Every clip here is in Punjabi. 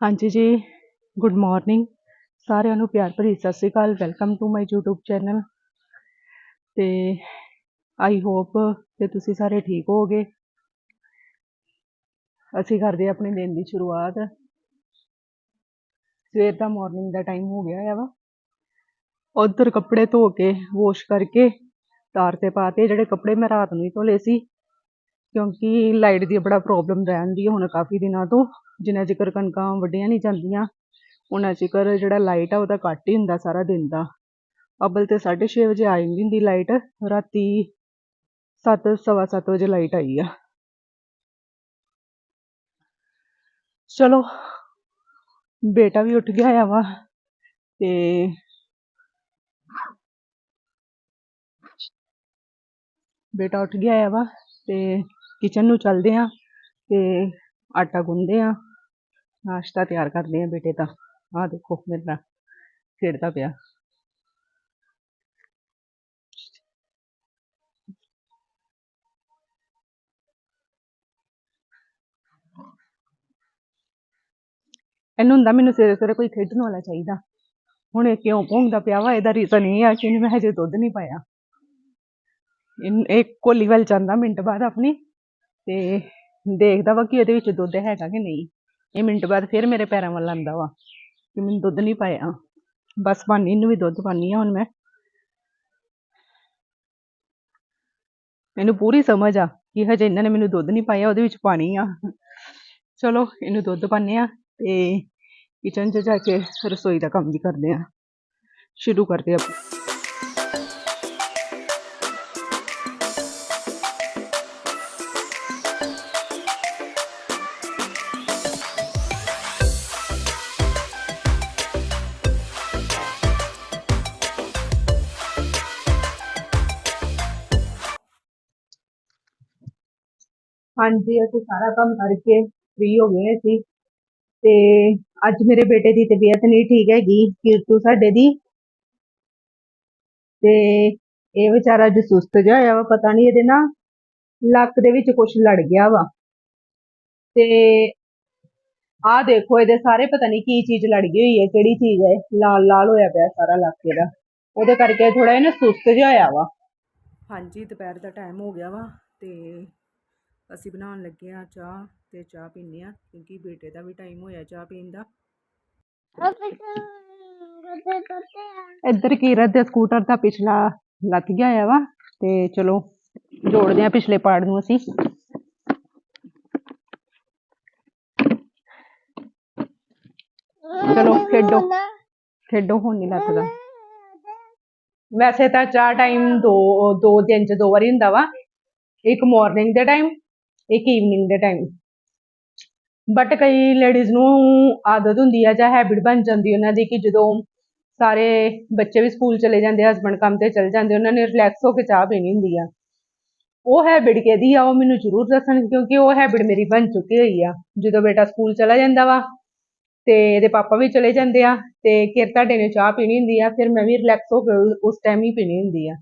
ਹਾਂਜੀ ਜੀ ਗੁੱਡ ਮਾਰਨਿੰਗ ਸਾਰਿਆਂ ਨੂੰ ਪਿਆਰ ਭਰੀ ਸਤਿ ਸ਼੍ਰੀ ਅਕਾਲ welcome to my YouTube channel ਤੇ ਆਈ ਹੋਪ ਕਿ ਤੁਸੀਂ ਸਾਰੇ ਠੀਕ ਹੋਵੋਗੇ। ਅਸੀਂ ਕਰਦੇ ਆਪਣੇ ਦਿਨ ਦੀ ਸ਼ੁਰੂਆਤ। ਸਵੇਰ ਦਾ ਮਾਰਨਿੰਗ ਦਾ ਟਾਈਮ ਹੋ ਗਿਆ ਹੈ ਵਾ। ਉਧਰ ਕੱਪੜੇ ਧੋ ਕੇ ਵਾਸ਼ ਕਰਕੇ, ਤਾਰ ਤੇ ਪਾਤੇ ਜਿਹੜੇ ਕੱਪੜੇ ਮੈਂ ਰਾਤ ਨੂੰ ਹੀ ਧੋਲੇ ਸੀ, ਕਿਉਂਕਿ ਲਾਈਟ ਦੀ ਬੜਾ ਪ੍ਰੋਬਲਮ ਰਹਿੰਦੀ ਹੈ ਹੁਣ ਕਾਫੀ ਦਿਨਾਂ ਤੋਂ। ਜਿੰਨਾ ਚਿਕਰ ਕਣਕਾਂ ਵੱਢੀਆਂ ਨਹੀਂ ਜਾਂਦੀਆਂ ਉਹਨਾਂ ਚਿਕਰ ਜਿਹੜਾ ਲਾਈਟ ਆ ਉਹਦਾ ਕੱਟ ਹੀ ਹੁੰਦਾ ਸਾਰਾ ਦਿਨ ਦਾ। ਅੱਬਲ ਤੇ 6:30 ਵਜੇ ਆ ਜਾਂਦੀ ਹੁੰਦੀ ਲਾਈਟ ਰਾਤੀ 7 ਸਵਾ ਸੱਤ ਵਜੇ ਲਾਈਟ ਆਈ ਆ। ਚਲੋ, ਬੇਟਾ ਵੀ ਉੱਠ ਗਿਆ ਆ ਵਾ ਤੇ ਬੇਟਾ ਉੱਠ ਗਿਆ ਆ ਵਾ ਤੇ ਕਿਚਨ ਨੂੰ ਚੱਲਦੇ ਆ ਤੇ ਆਟਾ ਗੁੰਨਦੇ ਆ। ਨਾਸ਼ਤਾ ਤਿਆਰ ਕਰਦੇ ਆ ਬੇਟੇ ਦਾ ਆਹ ਦੇਖੋ ਮੇਰੇ ਨਾਲ ਖੇਡਦਾ ਪਿਆ ਇਹਨੂੰ ਹੁੰਦਾ ਮੈਨੂੰ ਸਵੇਰੇ ਸਵੇਰੇ ਕੋਈ ਖੇਡਣ ਵਾਲਾ ਚਾਹੀਦਾ ਹੁਣ ਇਹ ਕਿਉਂ ਭੌਂਕਦਾ ਪਿਆ ਵਾ ਇਹਦਾ ਰੀਜ਼ਨ ਇਹ ਆ ਕਿ ਇਹਨੂੰ ਮੈਂ ਹਜੇ ਦੁੱਧ ਨਹੀਂ ਪਾਇਆ ਇਹਨੂੰ ਇਹ ਕੋਲੀ ਵੱਲ ਜਾਂਦਾ ਮਿੰਟ ਬਾਅਦ ਆਪਣੀ ਤੇ ਦੇਖਦਾ ਵਾ ਕਿ ਇਹਦੇ ਵਿੱਚ ਦੁੱਧ ਹੈਗਾ ਕਿ ਨਹੀਂ ਇਹ ਮਿੰਟ ਬਾਅਦ ਫਿਰ ਮੇਰੇ ਪੈਰਾਂ ਵੱਲ ਆਉਂਦਾ ਵਾ ਕਿ ਮੈਨੂੰ ਦੁੱਧ ਨਹੀਂ ਪਾਇਆ। ਬਸ ਪਾਣੀ, ਇਹਨੂੰ ਵੀ ਦੁੱਧ ਪਾਣੀ ਆ ਹੁਣ ਮੈਂ। ਇਹਨੂੰ ਪੂਰੀ ਸਮਝ ਆ ਕਿ ਹਜੇ ਇਹਨਾਂ ਨੇ ਮੈਨੂੰ ਦੁੱਧ ਨਹੀਂ ਪਾਇਆ, ਉਹਦੇ ਵਿੱਚ ਪਾਣੀ ਆ। ਚਲੋ, ਇਹਨੂੰ ਦੁੱਧ ਪਾਉਂਦੇ ਆ ਤੇ ਕਿਚਨ 'ਚ ਜਾ ਕੇ ਰਸੋਈ ਦਾ ਕੰਮ ਵੀ ਕਰਦੇ ਆ। ਸ਼ੁਰੂ ਕਰਦੇ ਆ। ਹਾਂਜੀ, ਅਸੀਂ ਸਾਰਾ ਕੰਮ ਕਰਕੇ ਫ੍ਰੀ ਹੋ ਗਏ ਸੀ ਤੇ ਅੱਜ ਮੇਰੇ ਬੇਟੇ ਦੀ ਤਬੀਅਤ ਨਹੀਂ ਠੀਕ ਹੈਗੀ, ਕੀਰਤੂ ਸਾਡੇ ਦੀ। ਤੇ ਇਹ ਵਿਚਾਰਾ ਅੱਜ ਸੁਸਤ ਜਿਹਾ ਹੋਇਆ ਵਾ, ਪਤਾ ਨਹੀਂ ਇਹਦੇ ਨਾ ਲੱਕ ਦੇ ਵਿੱਚ ਕੁਝ ਲੜ ਗਿਆ ਵਾ। ਤੇ ਆਹ ਦੇਖੋ, ਇਹਦੇ ਸਾਰੇ ਪਤਾ ਨਹੀਂ ਕੀ ਚੀਜ਼ ਲੜ ਗਈ ਹੋਈ ਹੈ, ਕਿਹੜੀ ਚੀਜ਼ ਹੈ, ਲਾਲ ਲਾਲ ਹੋਇਆ ਪਿਆ ਸਾਰਾ ਲੱਕ ਇਹਦਾ। ਉਹਦੇ ਕਰਕੇ ਥੋੜਾ ਇਹਨੂੰ ਸੁਸਤ ਜਿਹਾ ਹੋਇਆ ਵਾ। ਹਾਂਜੀ, ਦੁਪਹਿਰ ਦਾ ਟਾਈਮ ਹੋ ਗਿਆ ਵਾ ਤੇ ਅਸੀਂ ਬਣਾਉਣ ਲੱਗੇ ਆ ਚਾਹ ਤੇ ਚਾਹ ਪੀਂਦੇ ਆ ਕਿਉਂਕਿ ਬੇਟੇ ਦਾ ਵੀ ਟਾਈਮ ਹੋਇਆ ਚਾਹ ਪੀਣ ਦਾ। ਇੱਧਰ ਕੀਰਤ ਦੇ ਸਕੂਟਰ ਦਾ ਪਿਛਲਾ ਲੱਥ ਗਿਆ ਹੋਇਆ ਵਾ, ਤੇ ਚਲੋ ਜੋੜਦੇ ਆ ਪਿਛਲੇ ਪਾਰਟ ਨੂੰ ਅਸੀਂ। ਚਲੋ ਖੇਡੋ ਖੇਡੋ, ਹੁਣ ਨਹੀਂ ਲੱਥਦਾ ਵੈਸੇ ਤਾਂ ਚਾਹ ਟਾਈਮ ਦੋ ਦੋ ਦਿਨ ਚ ਦੋ ਵਾਰੀ ਹੁੰਦਾ ਵਾ, ਇੱਕ ਮਾਰਨਿੰਗ ਦੇ ਟਾਈਮ ਇੱਕ ਈਵਨਿੰਗ ਦੇ ਟਾਈਮ ਬਟ ਕਈ ਲੇਡੀਜ਼ ਨੂੰ ਆਦਤ ਹੁੰਦੀ ਆ ਜਾਂ ਹੈਬਿਟ ਬਣ ਜਾਂਦੀ ਉਹਨਾਂ ਦੀ ਕਿ ਜਦੋਂ ਸਾਰੇ ਬੱਚੇ ਵੀ ਸਕੂਲ ਚਲੇ ਜਾਂਦੇ ਹਸਬੰਡ ਕੰਮ ਤੇ ਚਲੇ ਜਾਂਦੇ, ਉਹਨਾਂ ਨੇ ਰਿਲੈਕਸ ਹੋ ਕੇ ਚਾਹ ਪੀਣੀ ਹੁੰਦੀ ਆ। ਉਹ ਹੈਬਿਟ ਕਿਹਦੀ ਆ ਉਹ ਮੈਨੂੰ ਜ਼ਰੂਰ ਦੱਸਣ, ਕਿਉਂਕਿ ਉਹ ਹੈਬਿਟ ਮੇਰੀ ਬਣ ਚੁੱਕੀ ਹੋਈ ਆ। ਜਦੋਂ ਬੇਟਾ ਸਕੂਲ ਚਲਾ ਜਾਂਦਾ ਵਾ ਤੇ ਇਹਦੇ ਪਾਪਾ ਵੀ ਚਲੇ ਜਾਂਦੇ ਆ ਤੇ ਕਿਰ ਤੁਹਾਡੇ ਨੇ ਚਾਹ ਪੀਣੀ ਹੁੰਦੀ ਆ, ਫਿਰ ਮੈਂ ਵੀ ਰਿਲੈਕਸ ਹੋ ਕੇ ਉਸ ਟਾਈਮ ਹੀ ਪੀਣੀ ਹੁੰਦੀ ਆ।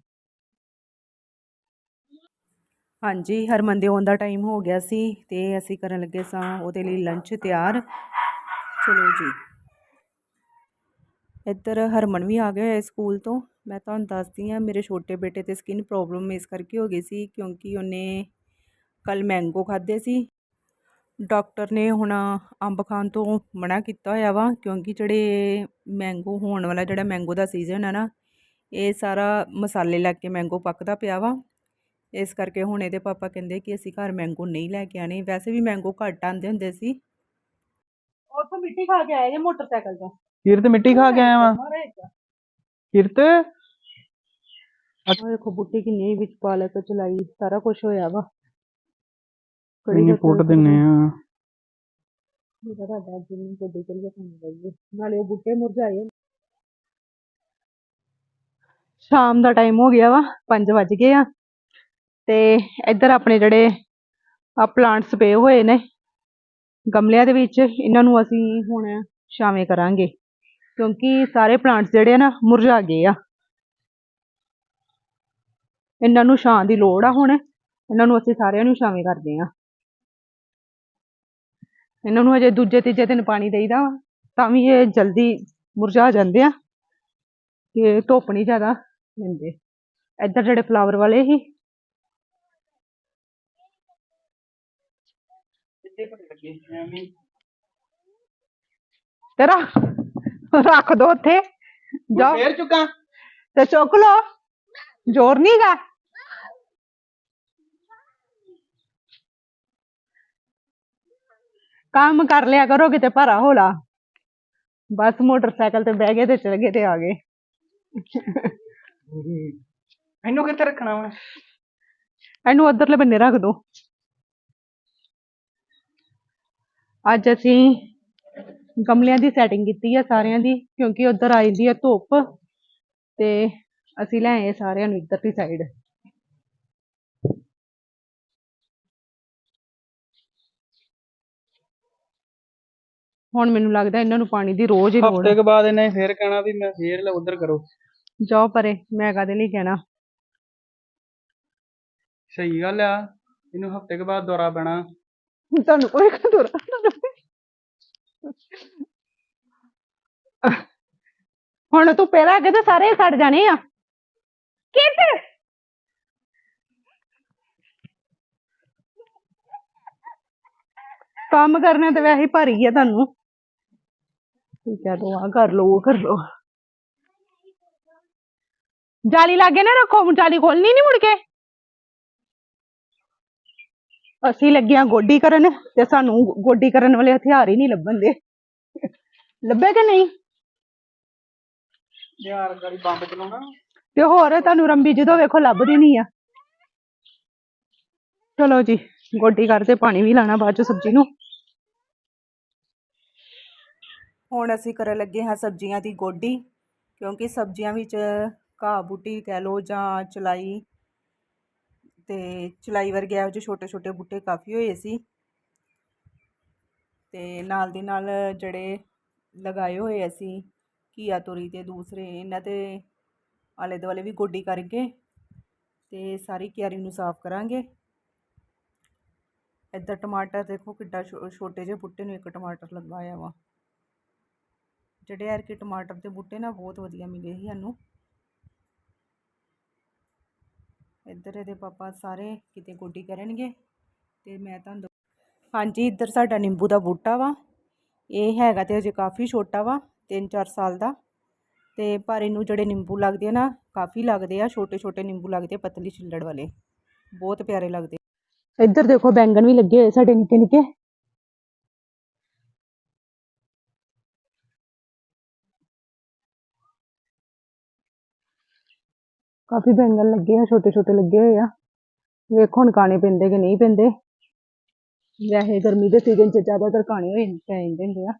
ਹਾਂਜੀ, ਹਰਮਨ ਦੇ ਆਉਣ ਦਾ ਟਾਈਮ ਹੋ ਗਿਆ ਸੀ ਤੇ ਅਸੀਂ ਕਰਨ ਲੱਗੇ ਸਾਂ ਉਹਦੇ ਲਈ ਲੰਚ ਤਿਆਰ। ਚਲੋ ਜੀ। ਇੱਧਰ ਹਰਮਨ ਵੀ ਆ ਗਿਆ ਹੈ ਸਕੂਲ ਤੋਂ। ਮੈਂ ਤੁਹਾਨੂੰ ਦੱਸਦੀ ਹਾਂ, ਮੇਰੇ ਛੋਟੇ ਬੇਟੇ ਤੇ ਸਕਿਨ ਪ੍ਰੋਬਲਮ ਇਸ ਕਰਕੇ ਹੋ ਗਈ ਸੀ ਕਿਉਂਕਿ ਉਹਨੇ ਕੱਲ ਮੈਂਗੋ ਖਾਦੇ ਸੀ। ਡਾਕਟਰ ਨੇ ਹੁਣ ਅੰਬ ਖਾਣ ਤੋਂ ਮਨਾ ਕੀਤਾ ਹੋਇਆ ਵਾ ਕਿਉਂਕਿ ਜਿਹੜੇ ਮੈਂਗੋ ਹੋਣ ਵਾਲਾ ਜਿਹੜਾ ਮੈਂਗੋ ਦਾ ਸੀਜ਼ਨ ਹੈ ਨਾ, ਇਹ ਸਾਰਾ ਮਸਾਲੇ ਲੱਗ ਕੇ ਮੈਂਗੋ ਪੱਕਦਾ ਪਿਆ ਵਾ। ਇਸ ਕਰਕੇ ਹੁਣ ਇਹਦੇ ਪਾਪਾ ਕਹਿੰਦੇ ਕਿ ਅਸੀਂ ਘਰ ਮੈਂਗੋ ਨਹੀਂ ਲੈ ਕੇ ਆਣੇ ਵੈਸੇ ਵੀ ਮੈਂਗੋ ਘੱਟ ਆਉਂਦੇ ਹੁੰਦੇ ਸੀ। ਉੱਥੋਂ ਮਿੱਟੀ ਖਾ ਕੇ ਆਏ ਜੇ ਮੋਟਰਸਾਈਕਲ ਤੋਂ। ਕਿਰਤ ਮਿੱਟੀ ਖਾ ਕੇ ਆਇਆ ਵਾਂ? ਕਿਰਤ? ਆਹ ਦੇਖੋ ਬੁੱਟੀ ਕਿੰਨੀ ਵਿੱਚ ਪਾਲਕ ਚਲਾਈ ਸਾਰਾ ਕੁਝ ਹੋਇਆ ਵਾ। ਕੜੀ ਪੁੱਟ ਦਿੰਨੇ ਆ। ਮੇਰਾ ਨਾਲੇ ਉਹ ਬੁੱਟੇ ਮੁਰਝਾਏ ਸ਼ਾਮ ਦਾ ਟਾਈਮ ਹੋ ਗਿਆ ਵਾ 5 ਵੱਜ ਗਏ ਆ। ਤੇ ਇੱਧਰ ਆਪਣੇ ਜਿਹੜੇ ਆ ਪਲਾਂਟਸ ਪਏ ਹੋਏ ਨੇ, ਗਮਲਿਆਂ ਦੇ ਵਿੱਚ, ਇਹਨਾਂ ਨੂੰ ਅਸੀਂ ਹੁਣ ਛਾਵੇਂ ਕਰਾਂਗੇ, ਕਿਉਂਕਿ ਸਾਰੇ ਪਲਾਂਟਸ ਜਿਹੜੇ ਆ ਨਾ ਮੁਰਝਾ ਗਏ ਆ। ਇਹਨਾਂ ਨੂੰ ਛਾਂ ਦੀ ਲੋੜ ਆ ਹੁਣ, ਇਹਨਾਂ ਨੂੰ ਅਸੀਂ ਸਾਰਿਆਂ ਨੂੰ ਛਾਵੇਂ ਕਰਦੇ ਆ। ਇਹਨਾਂ ਨੂੰ ਹਜੇ ਦੂਜੇ ਤੀਜੇ ਦਿਨ ਪਾਣੀ ਦੇਈਦਾ ਵਾ, ਤਾਂ ਵੀ ਇਹ ਜਲਦੀ ਮੁਰਝਾ ਜਾਂਦੇ ਆ ਕਿ ਧੁੱਪ ਨਹੀਂ ਜ਼ਿਆਦਾ ਲੈਂਦੇ ਇੱਧਰ ਜਿਹੜੇ ਫਲਾਵਰ ਵਾਲੇ ਸੀ ਕਿੱਥੇ ਪਟ ਲੱਗੇ ਐਵੇਂ ਤੇ ਰੱਖ ਰੱਖ ਦੋ ਉੱਥੇ ਜਾਓ। ਫੇਰ ਚੁੱਕਾ? ਤੇ ਚੁੱਕ ਲਓ ਜ਼ੋਰ ਨਹੀਂ ਗਾ ਕੰਮ ਕਰ ਲਿਆ ਕਰੋ ਕਿਤੇ ਭਰਾ ਹੋਲਾ। ਬਸ ਮੋਟਰਸਾਈਕਲ ਤੇ ਬਹਿ ਗਏ ਤੇ ਚਲ ਗਏ ਤੇ ਆ ਗਏ। ਇਹਨੂੰ ਕਿੱਥੇ ਰੱਖਣਾ ਵਾ? ਇਹਨੂੰ ਉਧਰਲੇ ਬੰਨੇ ਰੱਖ ਦੋ। ਅੱਜ ਅਸੀਂ ਗਮਲਿਆਂ ਦੀ ਸੈਟਿੰਗ ਕੀਤੀ ਆ ਸਾਰਿਆਂ ਦੀ ਕਿਉਂਕਿ ਉਧਰ ਆ ਜਾਂਦੀ ਆ ਧੁੱਪ ਤੇ ਅਸੀਂ ਲੈ ਆਏ ਸਾਰਿਆਂ ਨੂੰ ਇੱਧਰ ਦੀ ਸਾਈਡ ਹੁਣ ਮੈਨੂੰ ਲੱਗਦਾ ਇਹਨਾਂ ਨੂੰ ਪਾਣੀ ਦੀ ਰੋਜ਼ ਹੀ ਲੋੜ ਹਫ਼ਤੇ ਕੇ ਬਾਅਦ ਇਹਨੇ ਫੇਰ ਕਹਿਣਾ ਵੀ ਮੈਂ ਫੇਰ ਉਧਰ ਕਰੋ। ਜਾਓ ਪਰੇ ਮੈਂ ਕਾਹਦੇ ਲਈ ਕਹਿਣਾ? ਸਹੀ ਗੱਲ ਆ ਇਹਨੂੰ ਹਫ਼ਤੇ ਕੇ ਬਾਅਦ ਦੌਰਾ ਪੈਣਾ। ਤੁਹਾਨੂੰ ਕੋਈ ਕਦੂਰ ਹੁਣ ਤੂੰ ਪਹਿਲਾਂ ਅੱਗੇ ਤੇ ਸਾਰੇ ਸੜ ਜਾਣੇ ਆ। ਕਿੱਥੇ? ਕੰਮ ਕਰਨਾ ਤੇ ਵੈਸੇ ਭਾਰੀ ਆ ਤੁਹਾਨੂੰ। ਠੀਕ ਹੈ ਤੂੰ ਆ ਕਰ ਲੋ ਉਹ ਕਰ ਲੋ ਜਾਲੀ ਲਾਗੇ ਨਾ ਰੱਖੋ ਜਾਲੀ ਖੋਲਣੀ ਨਹੀਂ ਮੁੜ ਕੇ। ਅਸੀਂ ਲੱਗਿਆ ਗੋਡੀ ਕਰਨ ਤੇ ਸਾਨੂੰ ਗੋਡੀ ਕਰਨ ਵਾਲੇ ਹਥਿਆਰ ਹੀ ਨਹੀਂ ਲੱਭਣ ਦੇ। ਲੱਭੇ ਕਿ ਨਹੀਂ? ਯਾਰ ਗਾੜੀ ਬੰਬ ਚਲਾਉਣਾ। ਤੇ ਹੋਰ ਤੁਹਾਨੂੰ ਰੰਬੀ ਜਦੋਂ ਵੇਖੋ ਲੱਭਦੀ ਨਹੀਂ ਆ। ਚਲੋ ਜੀ ਗੋਡੀ ਕਰਦੇ ਪਾਣੀ ਵੀ ਲਾਣਾ ਬਾਅਦ ਚ ਸਬਜ਼ੀ ਨੂੰ। ਹੁਣ ਅਸੀਂ ਕਰਨ ਲੱਗੇ ਹਾਂ ਸਬਜ਼ੀਆਂ ਦੀ ਗੋਡੀ ਕਿਉਂਕਿ ਸਬਜ਼ੀਆਂ ਵਿੱਚ ਘਾਹ ਬੂਟੀ ਕਹਿ ਲਓ ਜਾਂ ਚਲਾਈ ਤੇ ਚਲਾਈ ਵਰਗੇ ਇਹੋ ਜਿਹੇ ਛੋਟੇ ਛੋਟੇ ਬੂਟੇ ਕਾਫੀ ਹੋਏ ਸੀ। ਤੇ ਨਾਲ ਦੀ ਨਾਲ ਜਿਹੜੇ ਲਗਾਏ ਹੋਏ ਅਸੀਂ ਘੀਆ ਤੋਰੀ ਤੇ ਦੂਸਰੇ, ਇਹਨਾਂ ਦੇ ਆਲੇ ਦੁਆਲੇ ਵੀ ਗੋਡੀ ਕਰਕੇ ਤੇ ਸਾਰੀ ਕਿਆਰੀ ਨੂੰ ਸਾਫ਼ ਕਰਾਂਗੇ। ਇੱਧਰ ਟਮਾਟਰ ਦੇਖੋ ਕਿੱਡਾ ਛੋ- ਛੋਟੇ ਜਿਹੇ ਬੂਟੇ ਨੂੰ ਇੱਕ ਟਮਾਟਰ ਲਗਾਇਆ ਵਾ। ਜਿਹੜੇ ਐਰ ਕੇ ਟਮਾਟਰ ਦੇ ਬੂਟੇ ਨਾ ਬਹੁਤ ਵਧੀਆ ਮਿਲੇ ਸੀ ਸਾਨੂੰ। ਇੱਧਰ ਇਹਦੇ ਪਾਪਾ ਸਾਰੇ ਕਿਤੇ ਗੋਡੀ ਕਰਨਗੇ ਤੇ ਮੈਂ ਤੁਹਾਨੂੰ ਹਾਂਜੀ, ਇੱਧਰ ਸਾਡਾ ਨਿੰਬੂ ਦਾ ਬੂਟਾ ਵਾ। ਇਹ ਹੈਗਾ ਤੇ ਅਜੇ ਕਾਫੀ ਛੋਟਾ ਵਾ। 3-4 ਸਾਲ ਦਾ ਤੇ ਪਰ ਇਹਨੂੰ ਜਿਹੜੇ ਨਿੰਬੂ ਲੱਗਦੇ ਆ ਨਾ ਕਾਫੀ ਲੱਗਦੇ ਆ ਛੋਟੇ ਛੋਟੇ ਨਿੰਬੂ ਲੱਗਦੇ ਆ, ਪਤਲੀ ਛਿੱਲੜ ਵਾਲੇ ਬਹੁਤ ਪਿਆਰੇ ਲੱਗਦੇ ਇੱਧਰ ਦੇਖੋ ਬੈਂਗਣ ਵੀ ਲੱਗੇ ਹੋਏ ਸਾਡੇ ਨਿੱਕੇ ਨਿੱਕੇ ਕਾਫੀ ਬੈਂਗਣ ਲੱਗੇ ਆ ਛੋਟੇ ਛੋਟੇ ਲੱਗੇ ਹੋਏ ਆ ਵੇਖੋ ਹੁਣ ਕਾਣੇ ਪੈਂਦੇ ਕਿ ਨਹੀਂ ਪੈਂਦੇ ਵੈਸੇ ਗਰਮੀ ਦੇ ਸੀਜ਼ਨ 'ਚ ਜ਼ਿਆਦਾਤਰ ਕਾਣੇ ਹੋਏ ਪੈ ਜਾਂਦੇ ਹੁੰਦੇ ਆ